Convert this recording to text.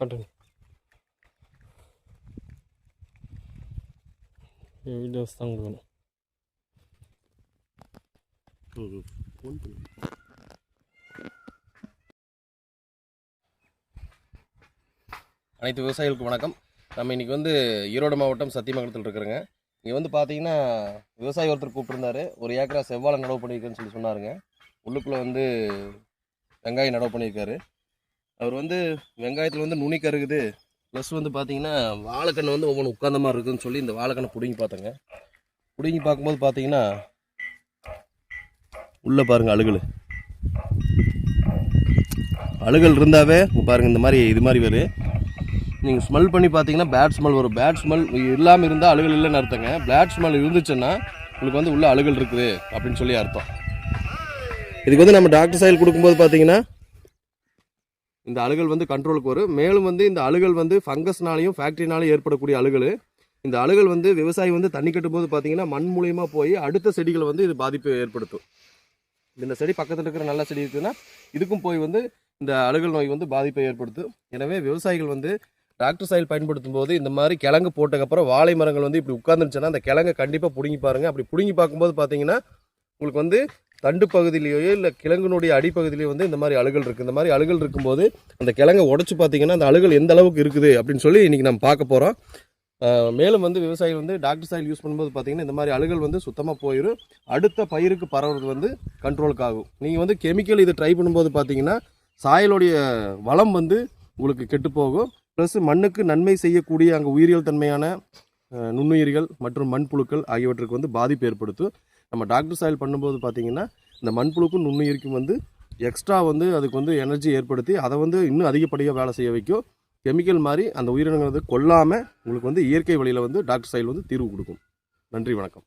Continue videos தான் கொடுக்கணும் phone அனைத்து விவசாயிகளுக்கும் வணக்கம். நம்ம இன்னைக்கு வந்து ஈரோடு மாவட்டம் சத்தியமங்கலத்தில் இருக்கிறோங்க. இங்கே வந்து பார்த்தீங்கன்னா விவசாயி ஒருத்தர் கூப்பிட்டுருந்தாரு. ஒரு ஏக்கரா செவ்வாழை நடவு பண்ணியிருக்கேன்னு சொல்லி சொன்னாருங்க. உள்ளுக்குள்ளே வந்து வெங்காயம் நடவு பண்ணியிருக்காரு. அவர் வந்து வெங்காயத்தில் வந்து நுனி கருகுது. ப்ளஸ் வந்து பார்த்தீங்கன்னா வாழைக்கண்ணை வந்து ஒவ்வொன்று உட்கார்ந்த மாதிரி இருக்குதுன்னு சொல்லி இந்த வாழைக்கண்ணை பிடுங்கி பார்த்தேங்க. பிடுங்கி பார்க்கும்போது பார்த்தீங்கன்னா உள்ளே பாருங்கள் அழுகல். அழுகல் இருந்தாவே பாருங்கள் இந்த மாதிரி இது மாதிரி வரும் நீங்கள் ஸ்மெல் பண்ணி பார்த்தீங்கன்னா பேட் ஸ்மெல் வரும். பேட் ஸ்மெல் இல்லாமல் இருந்தால் அழுகல் இல்லைன்னு அர்த்தங்க. பேட் ஸ்மெல் இருந்துச்சுன்னா உங்களுக்கு வந்து உள்ளே அழுகல் இருக்குது அப்படின்னு சொல்லி அர்த்தம். இதுக்கு வந்து நம்ம டாக்டர் சைல் கொடுக்கும்போது பார்த்தீங்கன்னா இந்த அழுகல் வந்து கண்ட்ரோலுக்கு வரும். மேலும் வந்து இந்த அழுகல் வந்து ஃபங்கஸ்னாலையும் ஃபேக்ட்ரினாலையும் ஏற்படக்கூடிய அழுகல். இந்த அழுகல் வந்து விவசாயி வந்து தண்ணி கட்டும்போது பார்த்தீங்கன்னா மண் மூலியமாக போய் அடுத்த செடிகளை வந்து இது பாதிப்பு ஏற்படுத்தும். இந்த செடி பக்கத்தில் இருக்கிற நல்ல செடி இருக்குதுன்னா இதுக்கும் போய் வந்து இந்த அழுகல் நோய் வந்து பாதிப்பை ஏற்படுத்தும். எனவே விவசாயிகள் வந்து டிராக்டர் சாயில் பயன்படுத்தும் போது இந்த மாதிரி கிழங்கு போட்டதுக்கப்புறம் வாழை மரங்கள் வந்து இப்படி உட்காந்துருச்சுன்னா அந்த கிழங்கை கண்டிப்பாக பிடுங்கி பாருங்கள் அப்படி பிடுங்கி பார்க்கும்போது பார்த்தீங்கன்னா உங்களுக்கு வந்து தண்டு பகுதியிலேயோ இல்லை கிழங்கினுடைய அடிப்பகுதியிலேயோ வந்து இந்த மாதிரி அழுகல் இருக்குது இந்த மாதிரி அழுகல் இருக்கும்போது அந்த கிழங்கை உடச்சி பார்த்தீங்கன்னா அந்த அழுகல் எந்த அளவுக்கு இருக்குது அப்படின்னு சொல்லி இன்றைக்கி நம்ம பார்க்க போகிறோம் மேலும் வந்து விவசாயிகள் வந்து டாக்டர் சாயில் யூஸ் பண்ணும்போது பார்த்தீங்கன்னா இந்த மாதிரி அழுகல் வந்து சுத்தமாக போயிடும் அடுத்த பயிருக்கு பரவுறது வந்து கண்ட்ரோலுக்கு ஆகும். நீங்கள் வந்து கெமிக்கல் இது ட்ரை பண்ணும்போது பார்த்தீங்கன்னா சாயலுடைய வளம் வந்து உங்களுக்கு கெட்டு போகும். ப்ளஸ் மண்ணுக்கு நன்மை செய்யக்கூடிய அங்கே உயிரியல் தன்மையான நுண்ணுயிர்கள் மற்றும் மண்புழுக்கள் ஆகியவற்றுக்கு வந்து பாதிப்பு ஏற்படுத்தும். நம்ம டாக்டர் சாயில் பண்ணும்போது பார்த்தீங்கன்னா இந்த மண்புழுக்கும் நுண்ணுயிருக்கும் வந்து எக்ஸ்ட்ரா வந்து அதுக்கு வந்து எனர்ஜி ஏற்படுத்தி அதை வந்து இன்னும் அதிகப்படியாக வேலை செய்ய வைக்கும். கெமிக்கல் மாதிரி அந்த உயிரினங்களை வந்து கொல்லாமல் உங்களுக்கு வந்து இயற்கை வழியில் வந்து டாக்டர் சாயில் வந்து தீர்வு கொடுக்கும். நன்றி வணக்கம்.